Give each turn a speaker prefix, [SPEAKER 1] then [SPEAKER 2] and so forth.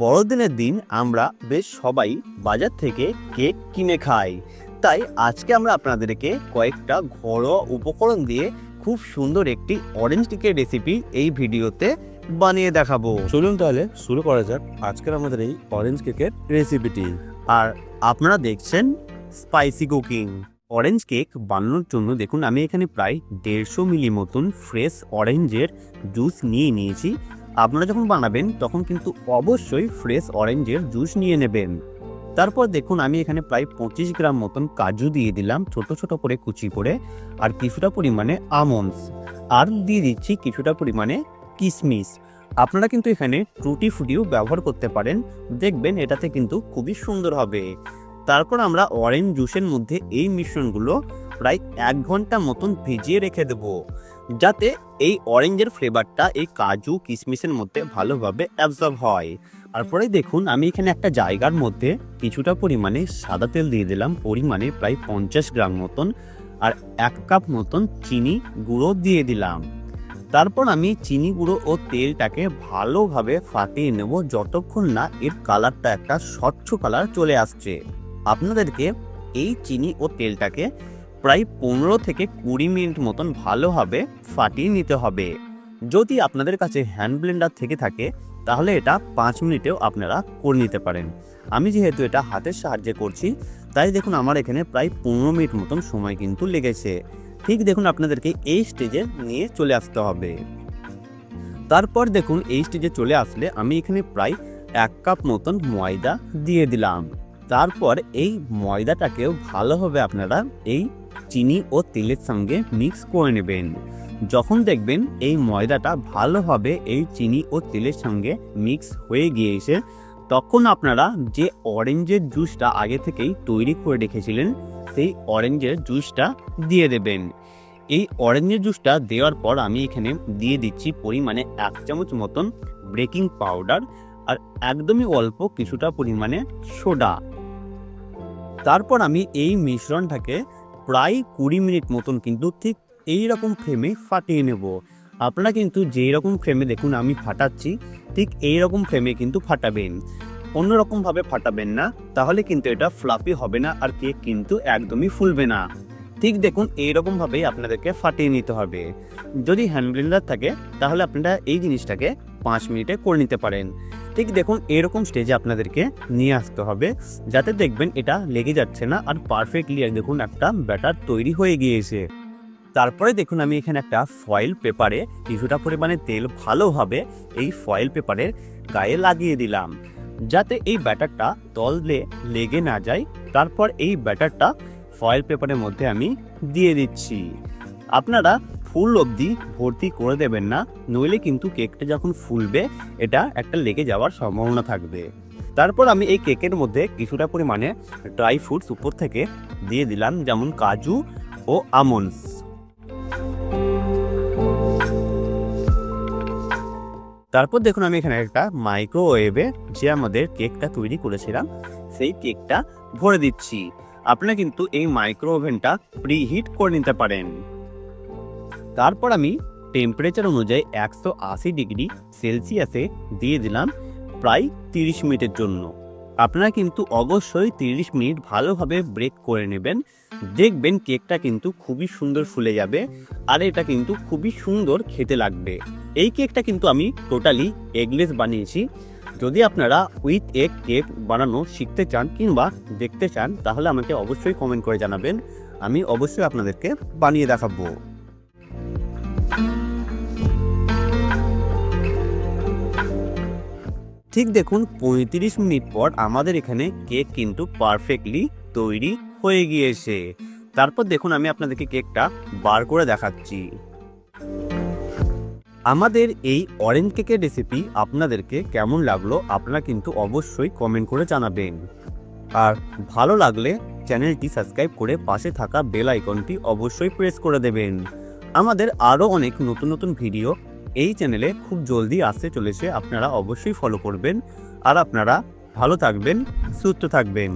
[SPEAKER 1] বড়দিনের দিন আমরা বেশ সবাই বাজার থেকে কেক কিনে খাই। তাই আজকে আমরা আপনাদেরকে কয়েকটা ঘরোয়া উপকরণ দিয়ে খুব সুন্দর একটি অরেঞ্জ কেকের রেসিপি এই ভিডিওতে বানিয়ে দেখাবো।
[SPEAKER 2] চলুন তাহলে শুরু করা যাক আজকের আমাদের এই অরেঞ্জ কেকের রেসিপিটি
[SPEAKER 1] আর আপনারা দেখছেন স্পাইসি কুকিং অরেঞ্জ কেক বানানোর জন্য দেখুন আমি এখানে প্রায় দেড়শো মিলি মতন ফ্রেশ অরেঞ্জের জুস নিয়ে নিয়েছি। আপনারা যখন বানাবেন, তখন কিন্তু অবশ্যই ফ্রেশ অরেঞ্জের জুস নিয়ে নেবেন। তারপর দেখুন, আমি এখানে প্রায় পঁচিশ গ্রাম মতন কাজু দিয়ে দিলাম, ছোট ছোট করে কুচি করে, আর কিছুটা পরিমাণে আমন্ডস আর দিয়ে দিচ্ছি কিছুটা পরিমাণে কিশমিশ আপনারা কিন্তু এখানে টুটি ফুটিও ব্যবহার করতে পারেন। দেখবেন, এটাতে কিন্তু খুবই সুন্দর হবে। তারপর আমরা অরেঞ্জ জুসের মধ্যে এই মিশ্রণগুলো প্রায় এক ঘণ্টা মতন ভিজিয়ে রেখে দেবো, যাতে এই অরেঞ্জের ফ্লেভারটা এই কাজু কিশমিশের মধ্যে ভালোভাবে অ্যাবজর্ব হয়। তারপরে দেখুন, আমি এখানে একটা জায়গার মধ্যে কিছুটা পরিমাণে সাদা তেল দিয়ে দিলাম, পরিমাণে প্রায় পঞ্চাশ গ্রাম মতন, আর এক কাপ মতন চিনি গুঁড়ো দিয়ে দিলাম। তারপর আমি চিনি গুঁড়ো ও তেলটাকে ভালোভাবে ফাটিয়ে নেব, যতক্ষণ না এর কালারটা একটা স্বচ্ছ কালার চলে আসছে। আপনাদেরকে এই চিনি ও তেলটাকে প্রায় পনেরো থেকে কুড়ি মিনিট মতন ভালোভাবে ফাটিয়ে নিতে হবে। যদি আপনাদের কাছে হ্যান্ড ব্লেন্ডার থেকে থাকে, তাহলে এটা পাঁচ মিনিটেও আপনারা করে নিতে পারেন। আমি যেহেতু এটা হাতের সাহায্যে করছি, তাই দেখুন আমার এখানে প্রায় পনেরো মিনিট মতন সময় কিন্তু লেগেছে। ঠিক দেখুন আপনাদেরকে এই স্টেজে নিয়ে চলে আসতে হবে। তারপর দেখুন এই স্টেজে চলে আসলে আমি এখানে প্রায় এক কাপ মতন ময়দা দিয়ে দিলাম। তারপর এই ময়দাটাকেও ভালোভাবে আপনারা এই চিনি ও তেলের সঙ্গে মিক্স করে নেবেন। যখন দেখবেন এই ময়দাটা ভালোভাবে এই চিনি ও তেলের সঙ্গে মিক্স হয়ে গিয়েছে, তখন আপনারা যে অরেঞ্জের জুসটা আগে থেকেই তৈরি করে রেখেছিলেন, সেই অরেঞ্জের জুসটা দিয়ে দেবেন। এই অরেঞ্জের জুসটা দেওয়ার পর আমি এখানে দিয়ে দিচ্ছি পরিমাণে এক চামচ মতন বেকিং পাউডার আর একদমই অল্প কিছুটা পরিমাণে সোডা তারপর আমি এই মিশ্রণটাকে প্রায় কুড়ি মিনিট মতন কিন্তু ঠিক এই রকম ফ্রেমে ফাটিয়ে নেব। আপনারা কিন্তু যেই রকম ফ্রেমে দেখুন, আমি ফাটাচ্ছি, ঠিক এই রকম ফ্রেমে কিন্তু ফাটাবেন। অন্যরকমভাবে ফাটাবেন না, তাহলে কিন্তু এটা ফ্লাপি হবে না আর কেক কিন্তু একদমই ফুলবে না। ঠিক দেখুন, এইরকমভাবেই আপনাদেরকে ফাটিয়ে নিতে হবে। যদি হ্যান্ড ব্লেন্ডার থাকে, তাহলে আপনারা এই জিনিসটাকে পাঁচ মিনিটে করে নিতে পারেন। ঠিক দেখুন, এরকম স্টেজে আপনাদেরকে নিয়ে আসতে হবে, যাতে দেখবেন এটা লেগে যাচ্ছে না আর পারফেক্টলি দেখুন একটা ব্যাটার তৈরি হয়ে গিয়েছে। তারপরে দেখুন আমি এখানে একটা ফয়েল পেপারে কিছুটা পরিমাণে তেল ভালোভাবে এই ফয়েল পেপারের গায়ে লাগিয়ে দিলাম, যাতে এই ব্যাটারটা তলে লেগে না যায়। তারপর এই ব্যাটারটা ফয়েল পেপারের মধ্যে আমি দিয়ে দিচ্ছি। আপনারা ফুল অবধি ভর্তি করে দেবেন না, নইলে কিন্তু কেকটা যখন ফুলবে, এটা একটা লেগে যাওয়ার সম্ভাবনা থাকবে। তারপর আমি এই কেকের মধ্যে কিছুটা পরিমাণে ড্রাই ফ্রুটস উপর থেকে দিয়ে দিলাম, যেমন কাজু ও আমন্ডস। তারপর দেখুন আমি এখানে একটা মাইক্রোওয়েভে যে আমাদের কেকটা তৈরি করেছিলাম, সেই কেকটা ভরে দিচ্ছি। আপনারা কিন্তু এই মাইক্রো ওভেনটা প্রি হিট করে নিতে পারেন। তারপর আমি টেম্পারেচার অনুযায়ী একশো আশি ডিগ্রি সেলসিয়াসে দিয়ে দিলাম প্রায় তিরিশ মিনিটের জন্য। আপনারা কিন্তু অবশ্যই তিরিশ মিনিট ভালোভাবে ব্রেক করে নেবেন। দেখবেন কেকটা কিন্তু খুবই সুন্দর ফুলে যাবে আর এটা কিন্তু খুবই সুন্দর খেতে লাগবে। এই কেকটা কিন্তু আমি টোটালি এগলেস বানিয়েছি। যদি আপনারা উইথ এগ কেক বানানো শিখতে চান কিংবা দেখতে চান, তাহলে আমাকে অবশ্যই কমেন্ট করে জানাবেন। আমি অবশ্যই আপনাদেরকে বানিয়ে দেখাবো। ঠিক দেখুন, পঁয়ত্রিশ মিনিট পর আমাদের এখানে কেক কিন্তু পারফেক্টলি তৈরি হয়ে গিয়েছে। তারপর দেখুন, আমি আপনাদেরকে কেকটা বার করে দেখাচ্ছি। আমাদের এই অরেঞ্জ কেকের রেসিপি আপনাদেরকে কেমন লাগল আপনারা কিন্তু অবশ্যই কমেন্ট করে জানাবেন। আর ভালো লাগলে চ্যানেলটি সাবস্ক্রাইব করে পাশে থাকা বেল আইকনটি অবশ্যই প্রেস করে দেবেন। আমাদের আরও অনেক নতুন নতুন ভিডিও এই চ্যানেলে খুব জলদি আসতে চলেছে। আপনারা অবশ্যই ফলো করবেন। আর আপনারা ভালো থাকবেন, সুস্থ থাকবেন।